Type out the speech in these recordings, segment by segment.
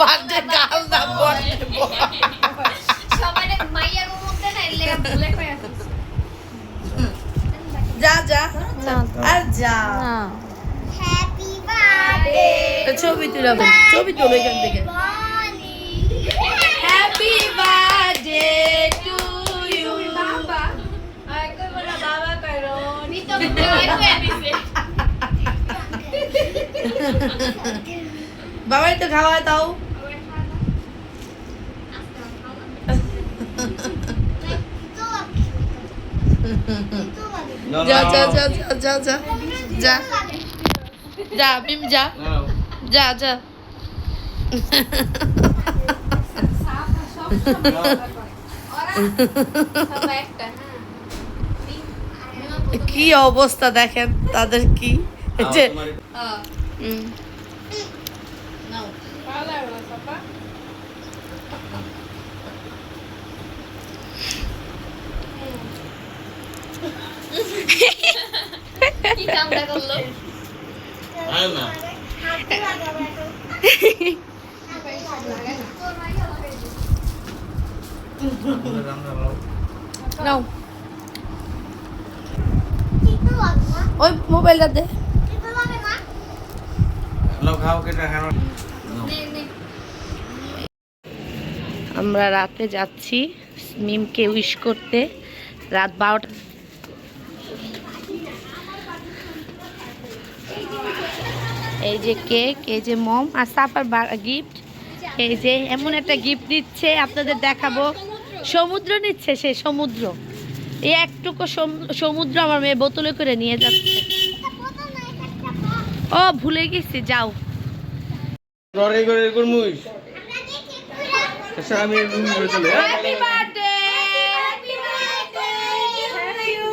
Birthday গাল না বলে সবাই মাইয়ার মধ্যে না এলে ভুলে কই যা যা। আর যা। হ্যাপি বার্থডে ছবি তুলাবেন ছবি তুলো এখান থেকে। হ্যাপি বার্থডে টু ইউ বাবা একবার বলো বাবা করো। নি তো ভয় হয়ে দিছে বাবাই তো খাওয়া দাও। No, যা যা যা যা যা যা যা। যা মিম যা। যা যা। কি অবস্থা দেখেন তাদের কি? যে তোমার- ওই মোবাইলটা দে। আমরা রাতে যাচ্ছি মিমকে উইশ করতে। রাত বারোটা এই যে কেক এই যে মম আর সাফার গিফট এই যে এমন একটা গিফট দিচ্ছে আপনাদের দেখাবো। সমুদ্র নিচ্ছে সে সমুদ্র। এই একটুকু সম- সমুদ্র আমার মেয়ে বোতলে করে নিয়ে যাচ্ছে। ও ভুলে গেছি যাও।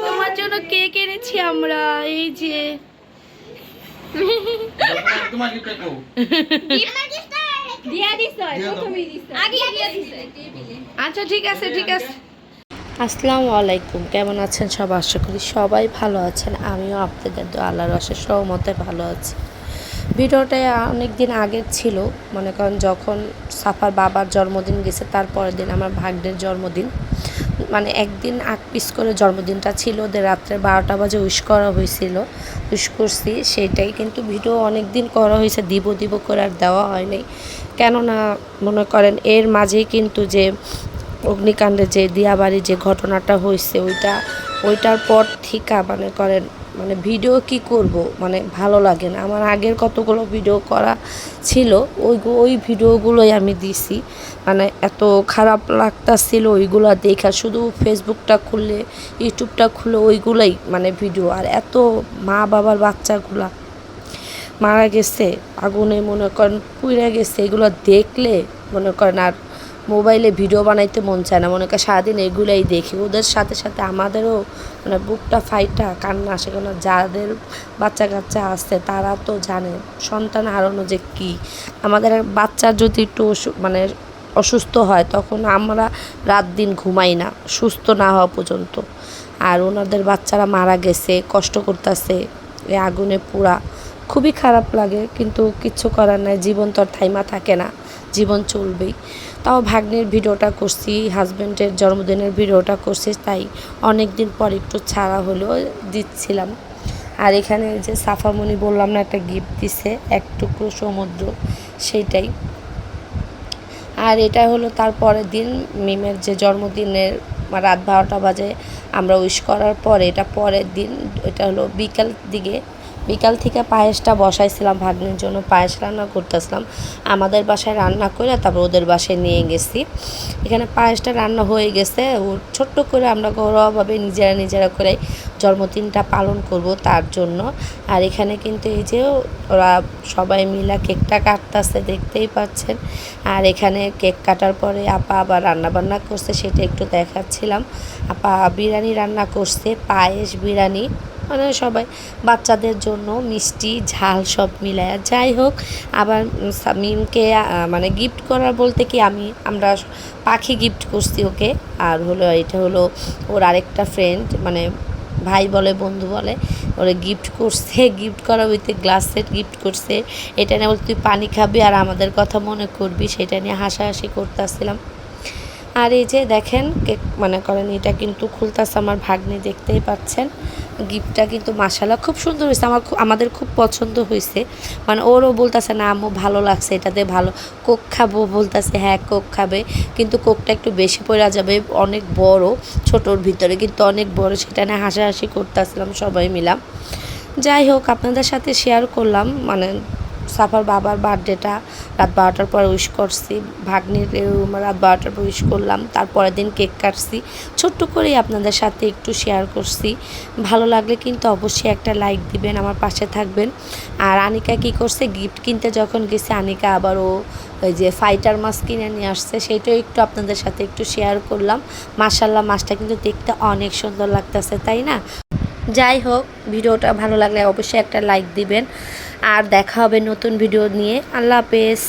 তোমার জন্য কেক এনেছি আমরা এই যে। তোমার গিফটটা কো দিয়া দিছ দিয়ে দাও। আগে দিয়া দিছে। আচ্ছা ঠিক আছে ঠিক আছে। আসসালামু আলাইকুম কেমন আছেন সব আশা করি সবাই ভালো আছেন। আমিও আপনাদের তো আল্লাহর রসের সহমতে ভালো আছি। ভিডিওটা অনেক দিন আগের ছিল। মনে করেন যখন সাফার বাবার জন্মদিন গেছে তার পরের দিন আমার ভাগ্নের জন্মদিন। মানে একদিন আগ পিস করে জন্মদিনটা ছিল, ওদের রাত্রে বারোটা বাজে উইশ করা হয়েছিল। উইশ করছি, সেটাই কিন্তু ভিডিও অনেক দিন করা হয়েছে, দিব দিব করে আর দেওয়া হয়নি কেননা, মনে করেন, এর মাঝেই কিন্তু যে অগ্নিকাণ্ডে যে দিয়াবাড়ি যে ঘটনাটা হয়েছে, ওইটা ওইটার পর থেকে মানে করেন মানে ভিডিও কি করব? মানে ভালো লাগে না। আমার আগের কতগুলো ভিডিও করা ছিল, ওই ওই ভিডিওগুলোই আমি দিছি। মানে এত খারাপ লাগতাছিল ওইগুলো দেখা, শুধু ফেসবুকটা খুললে ইউটিউবটা খুলে ওইগুলোই মানে ভিডিও আর এত মা বাবার বাচ্চাগুলা মারা গেছে, আগুনে মনে করেন পুড়ে গেছে, এগুলো দেখলে মনে করেন আর মোবাইলে ভিডিও বানাইতে মন চায় না। মনে করেন সারাদিন এগুলাই দেখি। ওদের সাথে সাথে আমাদেরও মানে বুকটা ফাইটা, কান্না আসে। কেন যাদের বাচ্চা কাচ্চা আছে, তারা তো জানে সন্তান হারানো যে কী। আমাদের বাচ্চা যদি একটু মানে অসুস্থ হয়, তখন আমরা রাত দিন ঘুমাই না। সুস্থ না হওয়া পর্যন্ত। আর ওনাদের বাচ্চারা মারা গেছে, কষ্ট করতেছে এই আগুনে পুরা। খুবই খারাপ লাগে, কিন্তু কিচ্ছু করার নাই। জীবন তো আর থাইমা থাকে না, জীবন চলবেই। তাও ভাগ্নের ভিডিওটা করছি হাজব্যান্ডের জন্মদিনের ভিডিওটা করছি, তাই অনেক দিন পর একটু ছাড়া হলেও দিচ্ছিলাম। আর এখানে যে সাফামণি বললাম না, একটা গিফট দিছে এক টুকরো সমুদ্র, সেইটাই। আর এটা হলো তার পরের দিন, মিমের যে জন্মদিনের রাত বারোটা বাজে, আমরা উইশ করার পরে, এটা পরের দিন, এটা হলো বিকাল দিকে বিকাল থেকে পায়েসটা বসাইছিলাম, ভাগ্নের জন্য পায়েস রান্না করতেছিলাম। আমাদের বাসায় রান্না করে তারপর ওদের বাসায় নিয়ে গেছি। এখানে পায়েসটা রান্না হয়ে গেছে। ও ছোট্ট করে আমরা ঘরোয়াভাবে নিজেরা নিজেরা করে জন্মদিনটা পালন করব তার জন্য। আর এখানে কিন্তু এই যে ওরা সবাই মিলা কেকটা কাটতেছে, দেখতেই পাচ্ছেন। আর এখানে কেক কাটার পরে আপা আবার রান্না বান্না করছে, সেটা একটু দেখাচ্ছিলাম। আপা বিরিয়ানি রান্না করছে, পায়েস বিরিয়ানি। মানে সবাই বাচ্চাদের জন্য মিষ্টি, ঝাল সব মিলায়। যাই হোক, আবার মিমকে মানে গিফট করার বলতে কি আমি, আমরা পাখি গিফট করছি ওকে। আর হলো, এটা হলো ওর আরেকটা ফ্রেন্ড মানে ভাই বলে, বন্ধু বলে। ওরে গিফট করছে গিফট করা উইতে গ্লাস সেট গিফট করছে। এটা নিয়ে বলতে তুই পানি খাবি আর আমাদের কথা মনে করবি। সেটা নিয়ে হাসাহাসি করতেছিলাম আর এই যে দেখেন কেক মনে করেন, এটা কিন্তু খুলতাছে আমার ভাগ্নে, দেখতেই পাচ্ছেন। গিফটটা কিন্তু মাসালা খুব সুন্দর হয়েছে, আমার আমাদের খুব পছন্দ হয়েছে। মানে ওরও বলতেছে, না আম্মু, ভালো লাগছে এটাতে ভালো। কোক খাব বলতেছে হ্যাঁ কোক খাবে। কিন্তু কোকটা একটু বেশি পড়া যাবে, অনেক বড়, ছোটোর ভিতরে, কিন্তু অনেক বড়, সেটা নিয়ে হাসাহাসি করতেছিলাম সবাই মিলাম যাই হোক, আপনাদের সাথে শেয়ার করলাম মানে সাফার বাবার বার্থডেটা রাত বারোটার পর উইশ করছি। ভাগ্নির রাত বারোটার পর উইশ করলাম। তারপরের দিন কেক কাটছি। ছোট্ট করেই আপনাদের সাথে একটু শেয়ার করছি। ভালো লাগলে কিন্তু অবশ্যই একটা লাইক দিবেন, আমার পাশে থাকবেন। আর আনিকা কি করছে? গিফট কিনতে যখন গেছে, আনিকা আবার ও ওই যে ফাইটার মাছ কিনে নিয়ে আসছে। সেইটাও একটু আপনাদের সাথে একটু শেয়ার করলাম। মাসাল্লাহ মাছটা কিন্তু দেখতে অনেক সুন্দর লাগতেছে, তাই না? যাই হোক, ভিডিওটা ভালো লাগলে অবশ্যই একটা লাইক দিবেন। আর দেখা হবে নতুন ভিডিও নিয়ে। আল্লাহ হাফেজ।